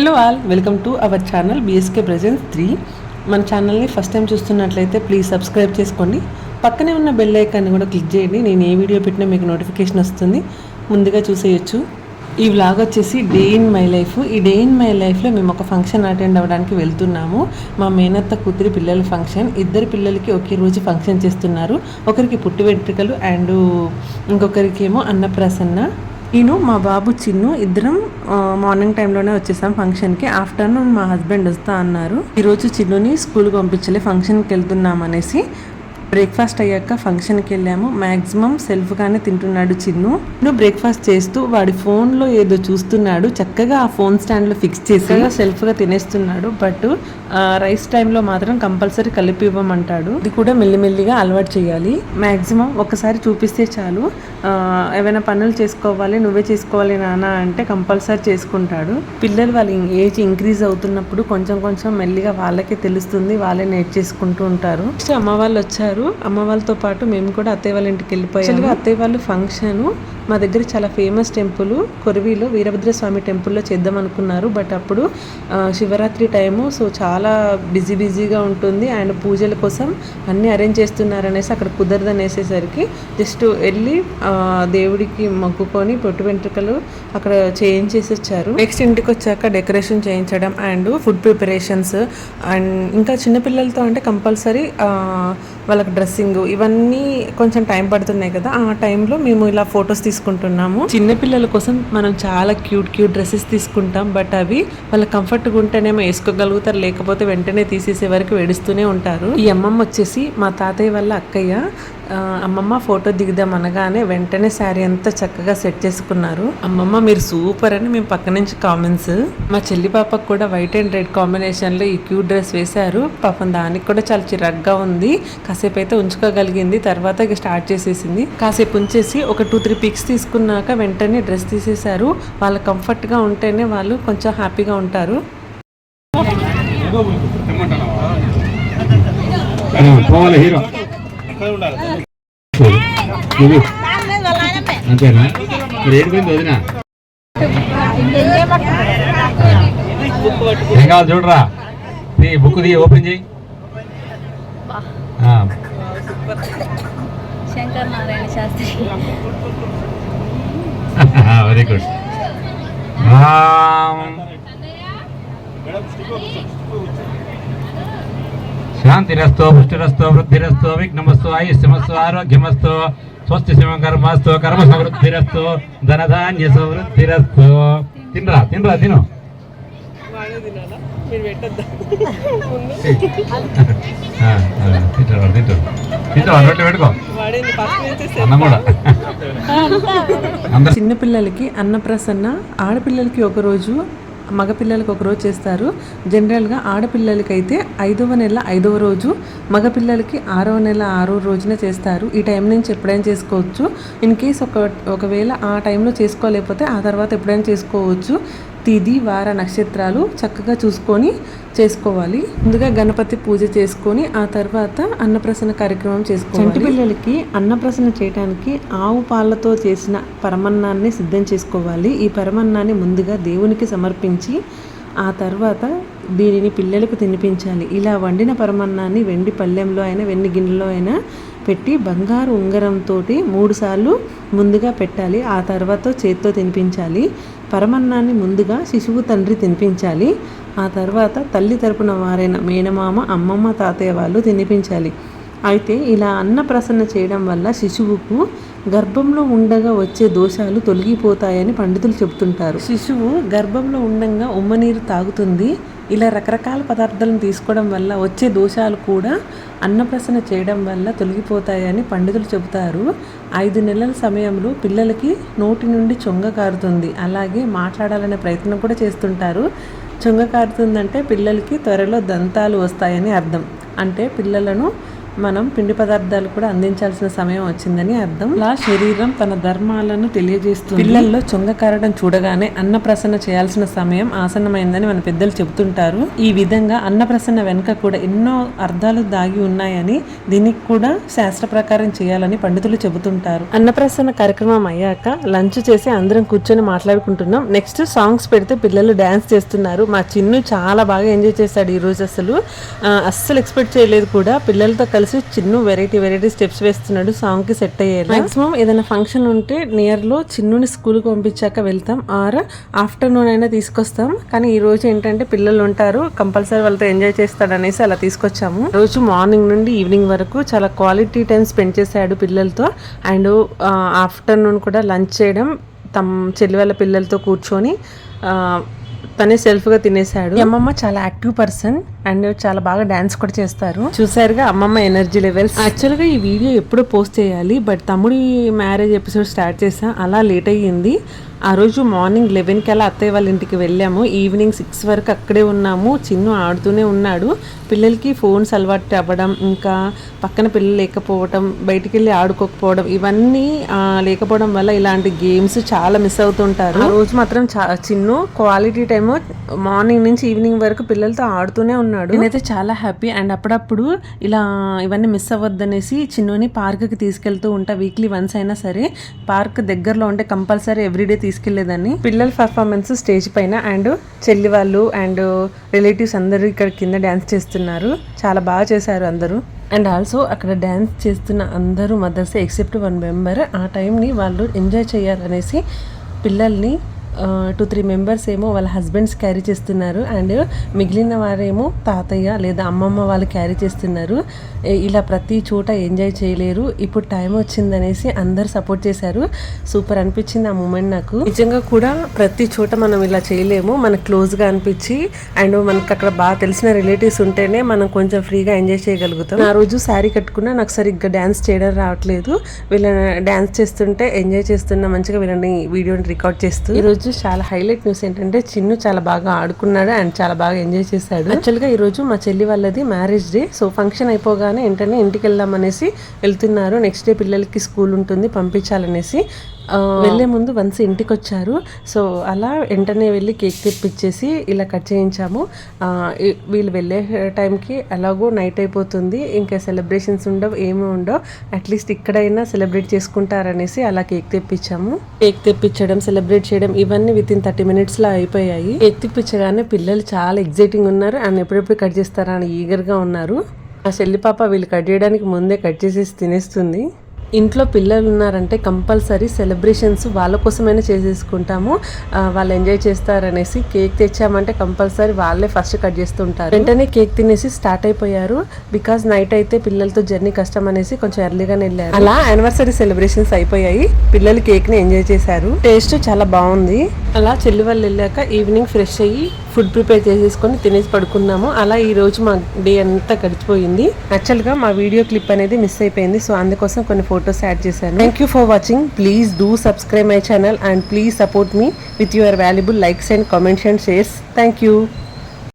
Hello all welcome to our channel BSK presents three మన ఛానల్ని first time చూస్తున్నట్లయితే please subscribe చేసుకోండి. పక్కనే ఉన్న బెల్ ఐకాన్ని కూడా క్లిక్ చేయండి. నేను ఏ వీడియో పెట్టినా మీకు నోటిఫికేషన్ వస్తుంది. ముందుగా చూసేయచ్చు. ఈ వ్లాగ్ వచ్చేసి డే ఇన్ మై లైఫ్ ఈ డే ఇన్ మై లైఫ్లో మేము ఒక ఫంక్షన్ అటెండ్ అవ్వడానికి వెళ్తున్నాము. మా మేనత్త కూతురి పిల్లల ఫంక్షన్ ఇద్దరు పిల్లలకి ఒకే రోజు ఫంక్షన్ చేస్తున్నారు. ఒకరికి పుట్టి వెంట్రుకలు అండ్ ఇంకొకరికి ఏమో అన్నప్రసన్న. నేను మా బాబు చిన్ను ఇద్దరం మార్నింగ్ టైంలోనే వచ్చేసాం ఫంక్షన్కి. ఆఫ్టర్నూన్ మా హస్బెండ్ వస్తా అన్నారు. ఈరోజు చిన్నుని స్కూల్కి పంపించలే ఫంక్షన్కి వెళ్తున్నాం అనేసి. బ్రేక్ఫాస్ట్ అయ్యాక ఫంక్షన్కి వెళ్ళాము. మ్యాక్సిమం సెల్ఫ్గానే తింటున్నాడు చిన్ను. చిన్ను బ్రేక్ఫాస్ట్ చేస్తూ వాడి ఫోన్లో ఏదో చూస్తున్నాడు. చక్కగా ఆ ఫోన్ స్టాండ్లో ఫిక్స్ చేసి సెల్ఫ్గా తినేస్తున్నాడు. బట్ రైస్ టైంలో మాత్రం కంపల్సరీ కలిపి ఇవ్వమంటాడు. ఇది కూడా మెల్లిమెల్లిగా అలవాటు చేయాలి. మ్యాక్సిమం ఒకసారి చూపిస్తే చాలు. ఆ, ఏవైనా పనులు చేసుకోవాలి నువ్వే చేసుకోవాలి నాన్న అంటే కంపల్సరీ చేసుకుంటాడు. పిల్లలు వాళ్ళ ఏజ్ ఇంక్రీజ్ అవుతున్నప్పుడు కొంచెం కొంచెం మెల్లిగా వాళ్ళకే తెలుస్తుంది. వాళ్ళే నేర్చేసుకుంటూ ఉంటారు. అమ్మ వాళ్ళు వచ్చారు. అమ్మ వాళ్ళతో పాటు మేము కూడా అత్తయ్య వాళ్ళ ఇంటికి వెళ్ళిపోయాము. అత్తయ్య వాళ్ళు ఫంక్షన్ మా దగ్గర చాలా ఫేమస్ టెంపుల్ కొరివిలో వీరభద్ర స్వామి టెంపుల్లో చేద్దాం అనుకున్నారు. బట్ అప్పుడు శివరాత్రి టైము సో చాలా బిజీ బిజీగా ఉంటుంది. అండ్ పూజల కోసం అన్నీ అరేంజ్ చేస్తున్నారు అనేసి అక్కడ కుదరదు అనేసేసరికి జస్ట్ వెళ్ళి దేవుడికి మొక్కుకొని పొట్టు వెంట్రుకలు అక్కడ చేయించేసి వచ్చారు. నెక్స్ట్ ఇంటికి వచ్చాక డెకరేషన్ చేయించడం అండ్ ఫుడ్ ప్రిపరేషన్స్ అండ్ ఇంకా చిన్నపిల్లలతో అంటే కంపల్సరీ వాళ్ళకి డ్రెస్సింగ్ ఇవన్నీ కొంచెం టైం పడుతున్నాయి కదా. ఆ టైంలో మేము ఇలా ఫొటోస్ తీసుకుంటున్నాము. చిన్నపిల్లల కోసం మనం చాలా క్యూట్ క్యూట్ డ్రెస్సెస్ తీసుకుంటాం. బట్ అవి వాళ్ళ కంఫర్ట్గా ఉంటేనేమో వేసుకోగలుగుతారు. లేకపోతే వెంటనే తీసేసే వరకు వేడుస్తూనే ఉంటారు. ఈ అమ్మమ్మ వచ్చేసి మా తాతయ్య వాళ్ళ అక్కయ్య. అమ్మమ్మ ఫోటో దిగుదాం అనగానే వెంటనే శారీ అంతా చక్కగా సెట్ చేసుకున్నారు. అమ్మమ్మ మీరు సూపర్ అని మేము పక్క నుంచి కామెంట్స్ మా చెల్లి పాపకు కూడా వైట్ అండ్ రెడ్ కాంబినేషన్లో ఈ క్యూట్ డ్రెస్ వేశారు. పాపం దానికి కూడా చాలా చిరగ్గా ఉంది. కాసేపు అయితే ఉంచుకోగలిగింది. తర్వాత ఇక స్టార్ట్ చేసేసింది. కాసేపు ఉంచేసి ఒక టూ త్రీ పిక్స్ తీసుకున్నాక వెంటనే డ్రెస్ తీసేశారు. వాళ్ళ కంఫర్ట్గా ఉంటేనే వాళ్ళు కొంచెం హ్యాపీగా ఉంటారు. పోవాలి హీరో. ఇది. అంతేనా? మరి ఏడుకుంది వదిన? ఏం కావాలి చూడరా? నీ బుక్ తీ ఓపెన్ చేయి. Shankar Narayana Shastri very good Ram. శాంతిరస్తో పుష్టిరస్తో వృద్ధిరస్తో విఘ్నమస్తో ఆయుష్యమస్తో ఆరోగ్యమస్తో స్వస్తి శివం కర్మస్తో కర్మ సమృద్ధిరస్తో ధనధాన్య సమృద్ధిరస్తో తినరా తినరా తిను. వాడు, తింటారు తింటారు రొట్టె పెట్టుకో. అన్నం కూడా. అందరు చిన్నపిల్లలకి అన్నప్రసన్న ఆడపిల్లలకి ఒక రోజు మగపిల్లలకు ఒక రోజు చేస్తారు. జనరల్గా ఆడపిల్లలకి అయితే ఐదవ నెల ఐదవ రోజు మగపిల్లలకి ఆరవ నెల ఆరో రోజున చేస్తారు. ఈ టైం నుంచి ఎప్పుడైనా చేసుకోవచ్చు. ఇన్ కేస్ ఒక ఒకవేళ ఆ టైంలో చేసుకోలేకపోతే ఆ తర్వాత ఎప్పుడైనా చేసుకోవచ్చు. తిది వార నక్షత్రాలు చక్కగా చూసుకొని చేసుకోవాలి. ముందుగా గణపతి పూజ చేసుకొని ఆ తర్వాత అన్నప్రసన్న కార్యక్రమం చేసుకోవాలి. చంటి పిల్లలకి అన్నప్రసన్న చేయడానికి ఆవు పాలతో చేసిన పరమన్నాన్ని సిద్ధం చేసుకోవాలి. ఈ పరమన్నాన్ని ముందుగా దేవునికి సమర్పించి ఆ తర్వాత దీనిని పిల్లలకు తినిపించాలి. ఇలా వండిన పరమన్నాన్ని వెండి పళ్ళెంలో అయినా వెండి గిన్నెలో అయినా పెట్టి బంగారు ఉంగరంతో మూడుసార్లు ముందుగా పెట్టాలి. ఆ తర్వాత చేత్తో తినిపించాలి. పరమన్నాన్ని ముందుగా శిశువు తండ్రి తినిపించాలి. ఆ తర్వాత తల్లి తరపున వారైన మేనమామ అమ్మమ్మ తాతయ్య వాళ్ళు తినిపించాలి. అయితే ఇలా అన్నప్రసన్న చేయడం వల్ల శిశువుకు గర్భంలో ఉండగా వచ్చే దోషాలు తొలగిపోతాయని పండితులు చెబుతుంటారు. శిశువు గర్భంలో ఉండంగా ఉమ్మనీరు తాగుతుంది. ఇలా రకరకాల పదార్థాలను తీసుకోవడం వల్ల వచ్చే దోషాలు కూడా అన్నప్రసన చేయడం వల్ల తొలగిపోతాయని పండితులు చెబుతారు. ఐదు నెలల సమయంలో పిల్లలకి నోటి నుండి చొంగ కారుతుంది. అలాగే మాట్లాడాలనే ప్రయత్నం కూడా చేస్తుంటారు. చొంగ కారుతుందంటే పిల్లలకి త్వరలో దంతాలు వస్తాయని అర్థం. అంటే పిల్లలను మనం పిండి పదార్థాలు కూడా అందించాల్సిన సమయం వచ్చిందని అర్థం. ఇలా శరీరం తన ధర్మాలను తెలియజేస్తుంది. పిల్లల్లో చొంగ కారడం చూడగానే అన్నప్రసన్న చేయాల్సిన సమయం ఆసన్నమైందని మన పెద్దలు చెబుతుంటారు. ఈ విధంగా అన్నప్రసన్న వెనుక కూడా ఎన్నో అర్థాలు దాగి ఉన్నాయని దీనికి కూడా శాస్త్ర ప్రకారం చేయాలని పండితులు చెబుతుంటారు. అన్నప్రసన్న కార్యక్రమం అయ్యాక లంచ్ చేసి అందరం కూర్చొని మాట్లాడుకుంటున్నాం. నెక్స్ట్ సాంగ్స్ పెడితే పిల్లలు డ్యాన్స్ చేస్తున్నారు. మా చిన్ను చాలా బాగా ఎంజాయ్ చేశాడు ఈ రోజు అసలు. అస్సలు ఎక్స్పెక్ట్ చేయలేదు కూడా. పిల్లలతో కలిసి చిన్ను వెరైటీ వెరైటీ స్టెప్స్ వేస్తున్నాడు. సాంగ్కి సెట్ అయ్యేలా. మాక్సిమం ఏదైనా ఫంక్షన్ ఉంటే నియర్లో చిన్నుని స్కూల్కి పంపించాక వెళ్తాం. ఆర్ ఆఫ్టర్నూన్ అయినా తీసుకొస్తాం. కానీ ఈ రోజు ఏంటంటే పిల్లలు ఉంటారు. కంపల్సరీ వాళ్ళతో ఎంజాయ్ చేస్తాడు అనేసి అలా తీసుకొచ్చాము. రోజు మార్నింగ్ నుండి ఈవినింగ్ వరకు చాలా క్వాలిటీ టైం స్పెండ్ చేశాడు పిల్లలతో. అండ్ ఆఫ్టర్నూన్ కూడా లంచ్ చేయడం తమ చెల్లి వాళ్ళ పిల్లలతో కూర్చొని తనే సెల్ఫ్గా తినేశాడు. అమ్మమ్మ చాలా యాక్టివ్ పర్సన్ అండ్ చాలా బాగా డాన్స్ కూడా చేస్తారు. చూసారుగా అమ్మమ్మ ఎనర్జీ లెవెల్స్. యాక్చువల్గా ఈ వీడియో ఎప్పుడు పోస్ట్ చేయాలి బట్ తమ్ముడి మ్యారేజ్ ఎపిసోడ్ స్టార్ట్ చేసా అలా లేట్ అయ్యింది. ఆ రోజు మార్నింగ్ లెవెన్కి అలా అత్తయ్య వాళ్ళ ఇంటికి వెళ్ళాము. ఈవినింగ్ సిక్స్ వరకు అక్కడే ఉన్నాము. చిన్ను ఆడుతూనే ఉన్నాడు. పిల్లలకి ఫోన్స్ అలవాటు అవ్వడం ఇంకా పక్కన పిల్లలు లేకపోవడం బయటికి వెళ్ళి ఆడుకోకపోవడం ఇవన్నీ లేకపోవడం వల్ల ఇలాంటి గేమ్స్ చాలా మిస్ అవుతుంటారు. ఆ రోజు మాత్రం చిన్ను క్వాలిటీ టైమ్ మార్నింగ్ నుంచి ఈవినింగ్ వరకు పిల్లలతో ఆడుతూనే ఉన్నాడు నేనైతే చాలా హ్యాపీ. అండ్ అప్పుడప్పుడు ఇలా ఇవన్నీ మిస్ అవ్వద్దనేసి చిన్నుని పార్క్కి తీసుకెళ్తూ ఉంటా వీక్లీ వన్స్ అయినా సరే. పార్క్ దగ్గరలో ఉంటే కంపల్సరీ ఎవ్రీడే తీసుకెళ్ళేదాన్ని. పిల్లల పర్ఫార్మెన్స్ స్టేజ్ పైన అండ్ చెల్లి వాళ్ళు అండ్ రిలేటివ్స్ అందరూ ఇక్కడ కింద డ్యాన్స్ చేస్తున్నారు. చాలా బాగా చేశారు అందరూ. అండ్ ఆల్సో అక్కడ డ్యాన్స్ చేస్తున్న అందరూ మదర్స్ ఎక్సెప్ట్ వన్ మెంబర్. ఆ టైంని వాళ్ళు ఎంజాయ్ చేయాలనేసి పిల్లల్ని టూ త్రీ మెంబర్స్ ఏమో వాళ్ళ హస్బెండ్స్ క్యారీ చేస్తున్నారు అండ్ మిగిలిన వారేమో తాతయ్య లేదా అమ్మమ్మ వాళ్ళు క్యారీ చేస్తున్నారు. ఇలా ప్రతి చోట ఎంజాయ్ చేయలేరు. ఇప్పుడు టైం వచ్చిందనేసి అందరు సపోర్ట్ చేశారు. సూపర్ అనిపించింది ఆ మూమెంట్ నాకు. నిజంగా కూడా ప్రతి చోట మనం ఇలా చేయలేము. మనకు క్లోజ్గా అనిపించి అండ్ మనకు అక్కడ బాగా తెలిసిన రిలేటివ్స్ ఉంటేనే మనం కొంచెం ఫ్రీగా ఎంజాయ్ చేయగలుగుతాం. ఆ రోజు శారీ కట్టుకున్నా నాకు సరిగ్గా డ్యాన్స్ చేయడం రావట్లేదు. వీళ్ళని డ్యాన్స్ చేస్తుంటే ఎంజాయ్ చేస్తున్నా మంచిగా వీళ్ళని వీడియోని రికార్డ్ చేస్తూ. ఈ ఈరోజు చాలా హైలైట్ న్యూస్ ఏంటంటే చిన్ను చాలా బాగా ఆడుకున్నాడు అండ్ చాలా బాగా ఎంజాయ్ చేశాడు. యాక్చువల్గా ఈ రోజు మా చెల్లి వాళ్ళది మ్యారేజ్ డే. సో ఫంక్షన్ అయిపోగానే వెంటనే ఇంటికి వెళ్దాం అనేసి వెళ్తున్నారు. నెక్స్ట్ డే పిల్లలకి స్కూల్ ఉంటుంది పంపించాలనేసి. ఆ, వెళ్ళే ముందు వన్స్ ఇంటికి వచ్చారు సో అలా వెంటనే వెళ్ళి కేక్ తెప్పించేసి ఇలా కట్ చేయించాము. వీళ్ళు వెళ్ళే టైంకి ఎలాగో నైట్ అయిపోతుంది. ఇంకా సెలబ్రేషన్స్ ఉండవు ఏమీ ఉండవు. అట్లీస్ట్ ఇక్కడైనా సెలబ్రేట్ చేసుకుంటారనేసి అలా కేక్ తెప్పించాము కేక్ తెప్పించడం సెలబ్రేట్ చేయడం ఇవన్నీ విత్ ఇన్ థర్టీ మినిట్స్లో అయిపోయాయి. కేక్ తెప్పించగానే పిల్లలు చాలా ఎగ్జైటింగ్ ఉన్నారు. అండ్ ఎప్పుడెప్పుడు కట్ చేస్తారా అని ఈగర్గా ఉన్నారు. ఆ చెల్లి పాప వీళ్ళు కట్ చేయడానికి ముందే కట్ చేసేసి తినేస్తుంది. ఇంట్లో పిల్లలు ఉన్నారంటే కంపల్సరీ సెలబ్రేషన్స్ వాళ్ళ కోసమైనా చేసేసుకుంటాము. వాళ్ళు ఎంజాయ్ చేస్తారనేసి కేక్ తెచ్చామంటే కంపల్సరీ వాళ్ళే ఫస్ట్ కట్ చేస్తుంటారు. వెంటనే కేక్ తినేసి స్టార్ట్ అయిపోయారు. బికాజ్ నైట్ అయితే పిల్లలతో జర్నీ కష్టం అనేసి కొంచెం ఎర్లీగానే వెళ్ళారు. అలా యానివర్సరీ సెలబ్రేషన్స్ అయిపోయాయి. పిల్లలు కేక్ని ఎంజాయ్ చేశారు. టేస్ట్ చాలా బాగుంది. అలా చెల్లి వాళ్ళు వెళ్ళాక ఈవినింగ్ ఫ్రెష్ అయ్యి ఫుడ్ ప్రిపేర్ చేసేసుకొని తినేసి పడుకున్నాము. అలా ఈరోజు మా డే అంతా గడిచిపోయింది. యాక్చువల్గా మా వీడియో క్లిప్ అనేది మిస్ అయిపోయింది. సో అందుకోసం కొన్ని ఫొటోస్ యాడ్ చేశాను. Thank you for watching please do subscribe my channel and please support me with your valuable likes and comments and shares thank you